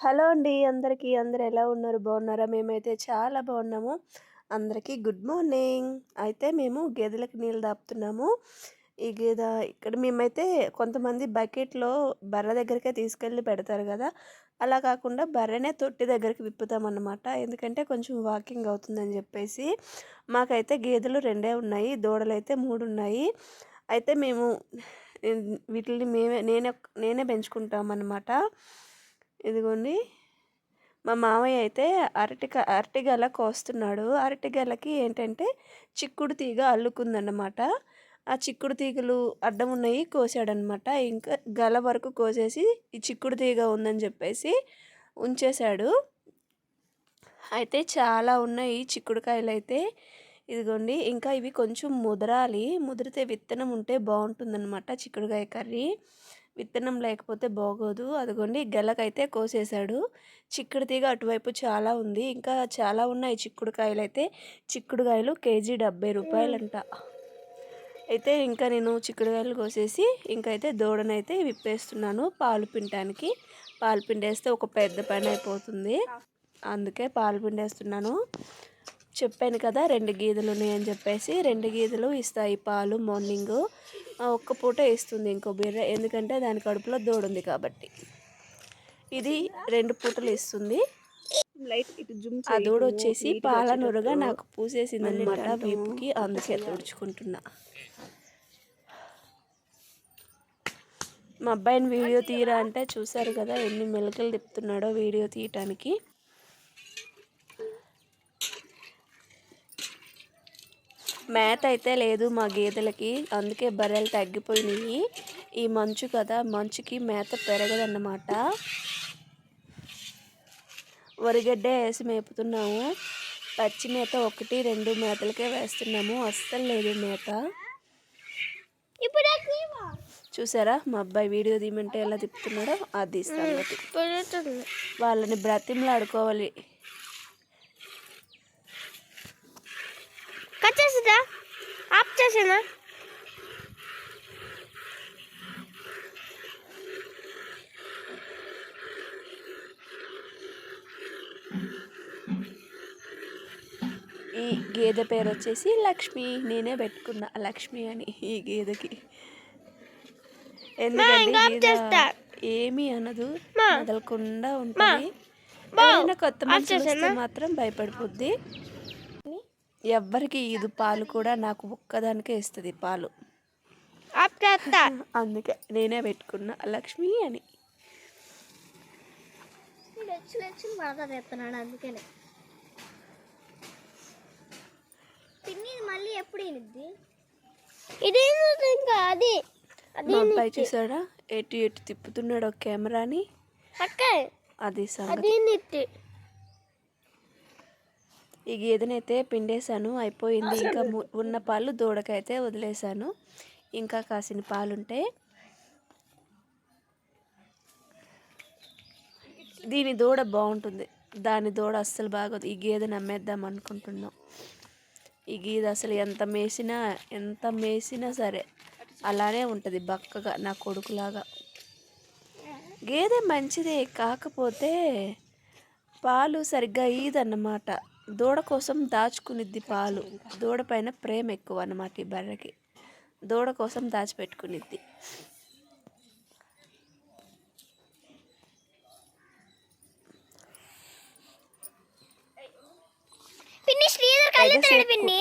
Hello అండి అందరికీ. అందరు ఎలా ఉన్నారు? బాగున్నారా? మేమైతే చాలా బాగున్నాము. అందరికీ గుడ్ మార్నింగ్. అయితే మేము గేదెలకు నీళ్ళు దాపుతున్నాము. ఈ గేదె ఇక్కడ మేమైతే కొంతమంది బకెట్లో బర్రె దగ్గరికే తీసుకెళ్ళి పెడతారు కదా. అలా కాకుండా బర్రెనే తొట్టి దగ్గరికి విప్పుతామన్నమాట. ఎందుకంటే కొంచెం వాకింగ్ అవుతుందని చెప్పేసి మాకైతే గేదెలు రెండే ఉన్నాయి. దూడలు అయితే మూడు ఉన్నాయి. అయితే మేము వీటిని మేమే నేనే నేనే పెంచుకుంటామన్నమాట. ఇదిగోండి. మా మామయ్య అయితే అరటిక అరటిగల కోస్తున్నాడు. అరటిగలకి ఏంటంటే చిక్కుడు తీగ అల్లుకుందన్నమాట. ఆ చిక్కుడు తీగలు అడ్డం ఉన్నాయి కోసాడనమాట ఇంకా గల వరకు కోసేసి ఈ చిక్కుడు తీగ ఉందని చెప్పేసి ఉంచేశాడు. అయితే చాలా ఉన్నాయి చిక్కుడుకాయలు అయితే. ఇదిగోండి ఇంకా ఇవి కొంచెం ముదరాలి. ముదిరితే విత్తనం ఉంటే బాగుంటుందన్నమాట చిక్కుడుకాయ కర్రీ. విత్తనం లేకపోతే బాగోదు. అదిగోండి గెలకైతే కోసేశాడు. చిక్కుడు తీగ అటువైపు చాలా ఉంది. ఇంకా చాలా ఉన్నాయి చిక్కుడుకాయలు అయితే చిక్కుడుకాయలు కేజీ డెబ్బై రూపాయలంట. అయితే ఇంకా నేను చిక్కుడుకాయలు కోసేసి ఇంకైతే దూడనైతే విప్పేస్తున్నాను పాలు పిండటానికి పాలు పిండేస్తే ఒక పెద్ద పని అయిపోతుంది. అందుకే పాలు పిండేస్తున్నాను. చెప్పాను కదా రెండు గీదలు ఉన్నాయని చెప్పేసి రెండు గీదలు ఇస్తాయి పాలు మార్నింగు. ఒక్క పూట ఇస్తుంది ఇంకో బిర్ర ఎందుకంటే దాని కడుపులో దూడుంది కాబట్టి. ఇది రెండు పూటలు ఇస్తుంది ఆ దూడ వచ్చేసి పాల నురగా నాకు పూసేసింది అనమాట వీపుకి అందుకే తుడుచుకుంటున్నా. మా అబ్బాయిని వీడియో తీయరా అంటే చూసారు కదా ఎన్ని మెలకలు తిప్పుతున్నాడో వీడియో తీయటానికి. మేత అయితే లేదు మా గేదెలకి. అందుకే బర్రెలు తగ్గిపోయినాయి. ఈ మంచు కదా మంచుకి మేత పెరగదన్నమాట. వరిగడ్డ వేసి మేపుతున్నాము. పచ్చి మేత ఒకటి రెండు మేతలకే వేస్తున్నాము. అస్సలు లేదు మేత. చూసారా? మా అబ్బాయి వీడియో తీయమంటే ఎలా తిప్పుతున్నాడో? అది సంగతి. వాళ్ళని బ్రతిమలాడుకోవాలి. ఆఫ్ చేసేనా ఈ గేదె పేరు వచ్చేసి లక్ష్మి. నేనే పెట్టుకున్నా లక్ష్మి అని ఈ గేదెకి. ఎందుకంటే ఏమి అనదు. వదలకుండా ఉంటుంది. కొత్త మాత్రం భయపడిపోద్ది. ఎవ్వరికి ఇది పాలు కూడా నాకు ఒక్కదానికే ఇస్తుంది పాలు. అందుకే నేనే పెట్టుకున్నా లక్ష్మి అని. అందుకనే పిన్ని మళ్ళీ ఎప్పుడు ఇనిద్ది ఇది ఇంకా అది మా అబ్బాయి చూసాడా? ఎటు ఎటు తిప్పుతున్నాడు ఒక కెమెరాని అది అది ఈ గేదెనైతే పిండేశాను అయిపోయింది. ఇంకా ఉన్న పాలు దూడకైతే వదిలేశాను. ఇంకా కాసిన పాలుంటే దీని దూడ బాగుంటుంది. దాని దూడ అస్సలు బాగోదు. ఈ గేదెని అమ్మేద్దాం అనుకుంటున్నాం. ఈ గీద అసలు ఎంత మేసినా ఎంత మేసినా సరే అలానే ఉంటుంది బక్కగా నా కొడుకులాగా. గేదె మంచిదే కాకపోతే పాలు సరిగ్గా ఈదన్నమాట. దూడ కోసం దాచుకునిద్ది పాలు. దూడ పైన ప్రేమ ఎక్కువ అన్నమాట ఈ బర్రెకి. దూడ కోసం దాచిపెట్టుకునిద్ది.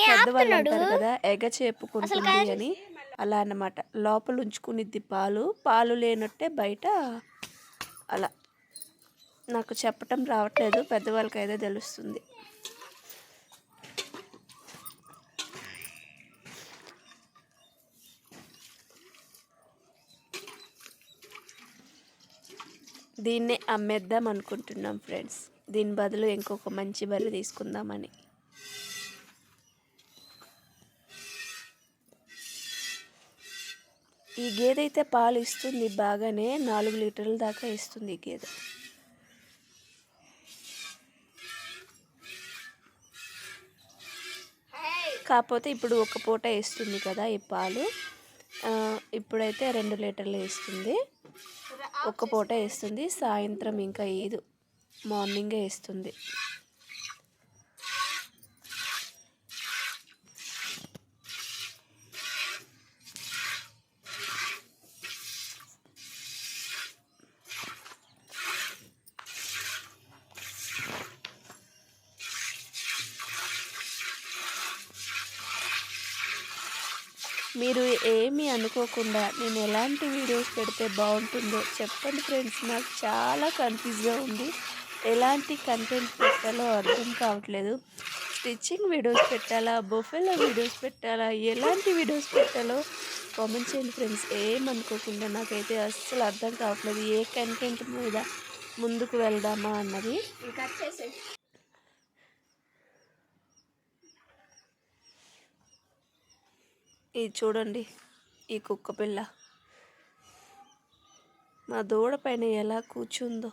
పెద్దవాళ్ళు అంటారు కదా ఎగ చెప్పుకుంటుంది అని అలా అన్నమాట. లోపల ఉంచుకునిద్ది పాలు. పాలు లేనట్టే బయట అలా. నాకు చెప్పటం రావట్లేదు. పెద్దవాళ్ళకి అయితే తెలుస్తుంది. దీన్నే అమ్మేద్దాం అనుకుంటున్నాం ఫ్రెండ్స్. దీని బదులు ఇంకొక మంచి బర్రె తీసుకుందామని. ఈ గేదె అయితే పాలు ఇస్తుంది బాగానే నాలుగు లీటర్ల దాకా ఇస్తుంది ఈ గేదె. కాకపోతే ఇప్పుడు ఒక పూట ఇస్తుంది కదా ఈ పాలు. ఇప్పుడైతే రెండు లీటర్లు ఇస్తుంది. ఒక్క పూట వేస్తుంది సాయంత్రం ఇంకా ఏదు. మార్నింగే వేస్తుంది. మీరు ఏమీ అనుకోకుండా నేను ఎలాంటి వీడియోస్ పెడితే బాగుంటుందో చెప్పండి ఫ్రెండ్స్. నాకు చాలా కన్ఫ్యూజ్గా ఉంది. ఎలాంటి కంటెంట్ పెట్టాలో అర్థం కావట్లేదు. స్టిచ్చింగ్ వీడియోస్ పెట్టాలా? బొఫెలో వీడియోస్ పెట్టాలా? ఎలాంటి వీడియోస్ పెట్టాలో కామెంట్ చేయండి ఫ్రెండ్స్. ఏమనుకోకుండా నాకైతే అస్సలు అర్థం కావట్లేదు. ఏ కంటెంట్ మీద ముందుకు వెళ్దామా అన్నది. ఇది చూడండి ఈ కుక్క పిల్ల. మా దూడ పైన ఎలా కూర్చుందో.